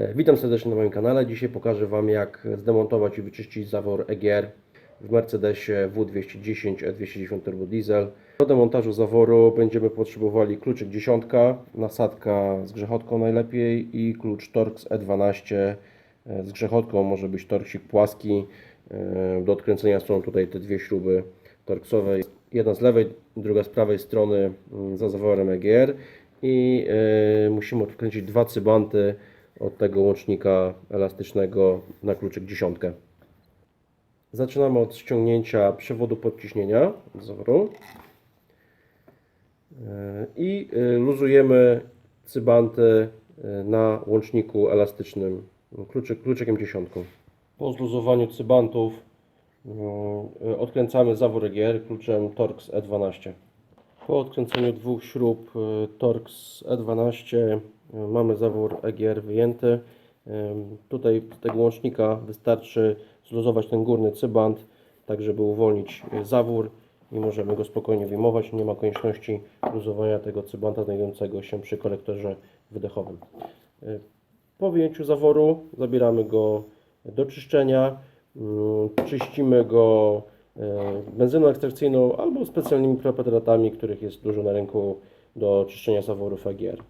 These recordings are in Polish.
E, Witam serdecznie na moim kanale. Dzisiaj pokażę Wam jak zdemontować i wyczyścić zawór EGR w Mercedesie W210 E210 Turbo Diesel. Do demontażu zaworu będziemy potrzebowali kluczyk dziesiątka, nasadka z grzechotką najlepiej i klucz Torx E12 e, z grzechotką, może być torksik płaski. E, Do odkręcenia są tutaj te dwie śruby torksowe. Jedna z lewej, druga z prawej strony mm, za zaworem EGR i musimy odkręcić dwa cybanty od tego łącznika elastycznego na kluczyk dziesiątkę. Zaczynamy od ściągnięcia przewodu podciśnienia z E, i e, luzujemy cybanty e, na łączniku elastycznym kluczyk, kluczykiem dziesiątką. Po zluzowaniu cybantów e, odkręcamy zawór EGR kluczem Torx E12. Po odkręceniu dwóch śrub e, Torx E12 e, mamy zawór EGR wyjęty. E, Tutaj z tego łącznika wystarczy zluzować ten górny cybant, tak żeby uwolnić zawór i możemy go spokojnie wyjmować. Nie ma konieczności luzowania tego cybanta znajdującego się przy kolektorze wydechowym. Po wyjęciu zaworu zabieramy go do czyszczenia. Czyścimy go benzyną ekstrakcyjną albo specjalnymi preparatami, których jest dużo na rynku do czyszczenia zaworów EGR.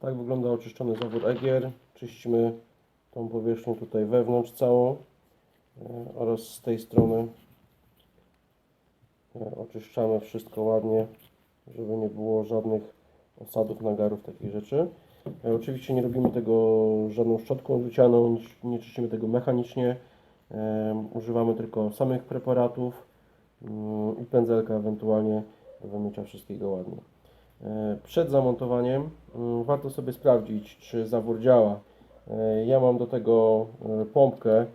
Tak wygląda oczyszczony zawór EGR. Czyścimy tą powierzchnię tutaj wewnątrz całą e, oraz z tej strony E, oczyszczamy wszystko ładnie, żeby nie było żadnych osadów, nagarów, takich rzeczy. E, Oczywiście nie robimy tego żadną szczotką rzucianą, nie- nie czyścimy tego mechanicznie. Używamy tylko samych preparatów mm, i pędzelka ewentualnie do wymycia wszystkiego ładnie. E, Przed zamontowaniem mm, warto sobie sprawdzić, czy zawór działa. E, Ja mam do tego e, pompkę,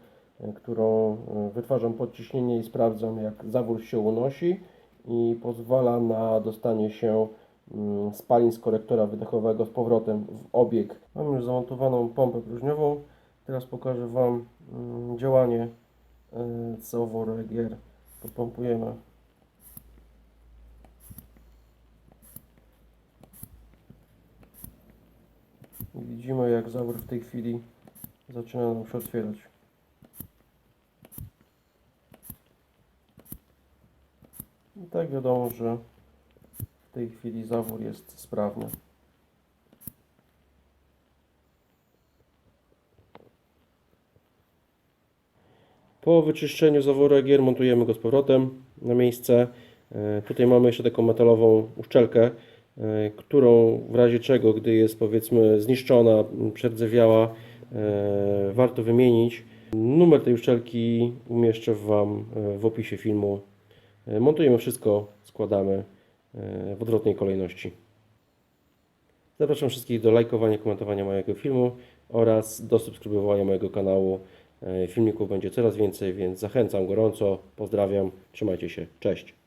którą wytwarzam podciśnienie i sprawdzam, jak zawór się unosi i pozwala na dostanie się mm, spalin z korektora wydechowego z powrotem w obieg. Mam już zamontowaną pompę próżniową. Teraz pokażę Wam mm, działanie e, zaworu EGR. Popompujemy. Widzimy jak zawór w tej chwili zaczyna nam się otwierać. I tak wiadomo, że w tej chwili zawór jest sprawny. Po wyczyszczeniu zaworu EGR montujemy go z powrotem na miejsce. E, Tutaj mamy jeszcze taką metalową uszczelkę, e, którą w razie czego, gdy jest powiedzmy zniszczona, przerdzewiała, e, warto wymienić. Numer tej uszczelki umieszczę Wam w opisie filmu. Montujemy wszystko, składamy w odwrotnej kolejności. Zapraszam wszystkich do lajkowania, komentowania mojego filmu oraz do subskrybowania mojego kanału. E, Filmików będzie coraz więcej, więc zachęcam gorąco. Pozdrawiam, trzymajcie się, cześć.